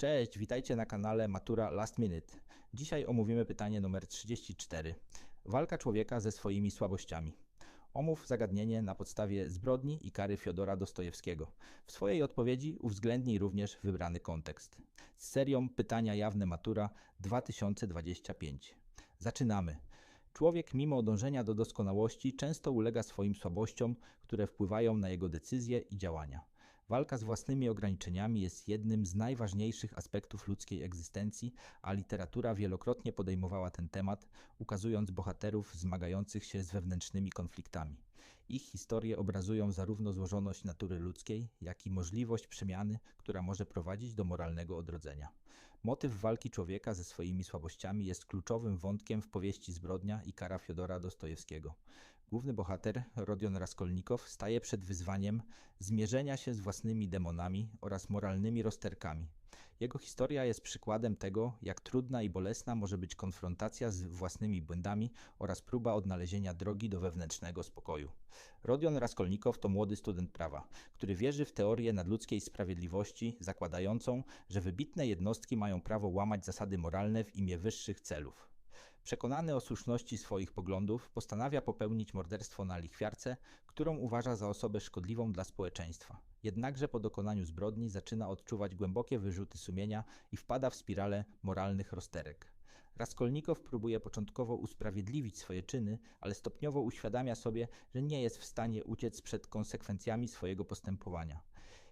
Cześć, witajcie na kanale Matura Last Minute. Dzisiaj omówimy pytanie numer 34. Walka człowieka ze swoimi słabościami. Omów zagadnienie na podstawie zbrodni i kary Fiodora Dostojewskiego. W swojej odpowiedzi uwzględnij również wybrany kontekst. Z serią Pytania jawne Matura 2025. Zaczynamy. Człowiek, mimo dążenia do doskonałości, często ulega swoim słabościom, które wpływają na jego decyzje i działania. Walka z własnymi ograniczeniami jest jednym z najważniejszych aspektów ludzkiej egzystencji, a literatura wielokrotnie podejmowała ten temat, ukazując bohaterów zmagających się z wewnętrznymi konfliktami. Ich historie obrazują zarówno złożoność natury ludzkiej, jak i możliwość przemiany, która może prowadzić do moralnego odrodzenia. Motyw walki człowieka ze swoimi słabościami jest kluczowym wątkiem w powieści Zbrodnia i kara Fiodora Dostojewskiego. Główny bohater, Rodion Raskolnikow, staje przed wyzwaniem zmierzenia się z własnymi demonami oraz moralnymi rozterkami. Jego historia jest przykładem tego, jak trudna i bolesna może być konfrontacja z własnymi błędami oraz próba odnalezienia drogi do wewnętrznego spokoju. Rodion Raskolnikow to młody student prawa, który wierzy w teorię nadludzkiej sprawiedliwości, zakładającą, że wybitne jednostki mają prawo łamać zasady moralne w imię wyższych celów. Przekonany o słuszności swoich poglądów, postanawia popełnić morderstwo na lichwiarce, którą uważa za osobę szkodliwą dla społeczeństwa. Jednakże po dokonaniu zbrodni zaczyna odczuwać głębokie wyrzuty sumienia i wpada w spiralę moralnych rozterek. Raskolnikow próbuje początkowo usprawiedliwić swoje czyny, ale stopniowo uświadamia sobie, że nie jest w stanie uciec przed konsekwencjami swojego postępowania.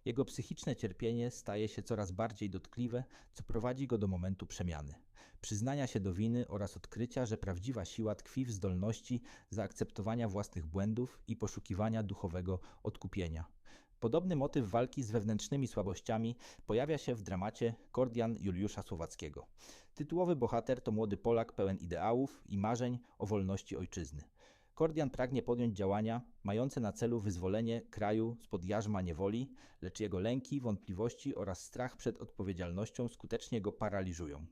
Jego psychiczne cierpienie staje się coraz bardziej dotkliwe, co prowadzi go do momentu przemiany. Przyznania się do winy oraz odkrycia, że prawdziwa siła tkwi w zdolności zaakceptowania własnych błędów i poszukiwania duchowego odkupienia. Podobny motyw walki z wewnętrznymi słabościami pojawia się w dramacie Kordian Juliusza Słowackiego. Tytułowy bohater to młody Polak pełen ideałów i marzeń o wolności ojczyzny. Kordian pragnie podjąć działania mające na celu wyzwolenie kraju spod jarzma niewoli, lecz jego lęki, wątpliwości oraz strach przed odpowiedzialnością skutecznie go paraliżują.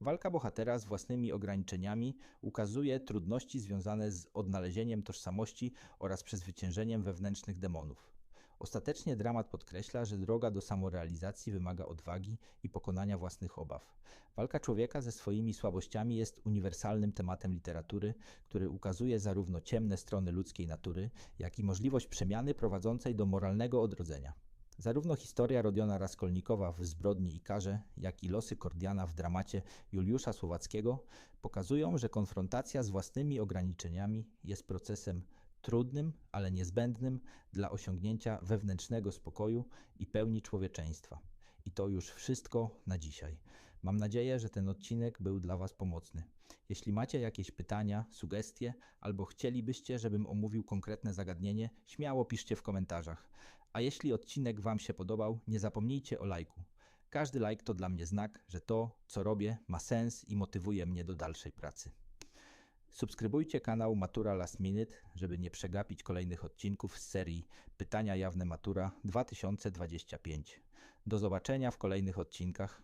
Walka bohatera z własnymi ograniczeniami ukazuje trudności związane z odnalezieniem tożsamości oraz przezwyciężeniem wewnętrznych demonów. Ostatecznie dramat podkreśla, że droga do samorealizacji wymaga odwagi i pokonania własnych obaw. Walka człowieka ze swoimi słabościami jest uniwersalnym tematem literatury, który ukazuje zarówno ciemne strony ludzkiej natury, jak i możliwość przemiany prowadzącej do moralnego odrodzenia. Zarówno historia Rodiona Raskolnikowa w Zbrodni i Karze, jak i losy Kordiana w dramacie Juliusza Słowackiego pokazują, że konfrontacja z własnymi ograniczeniami jest procesem trudnym, ale niezbędnym dla osiągnięcia wewnętrznego spokoju i pełni człowieczeństwa. I to już wszystko na dzisiaj. Mam nadzieję, że ten odcinek był dla Was pomocny. Jeśli macie jakieś pytania, sugestie albo chcielibyście, żebym omówił konkretne zagadnienie, śmiało piszcie w komentarzach. A jeśli odcinek Wam się podobał, nie zapomnijcie o lajku. Każdy like to dla mnie znak, że to, co robię, ma sens i motywuje mnie do dalszej pracy. Subskrybujcie kanał Matura Last Minute, żeby nie przegapić kolejnych odcinków z serii Pytania Jawne Matura 2025. Do zobaczenia w kolejnych odcinkach.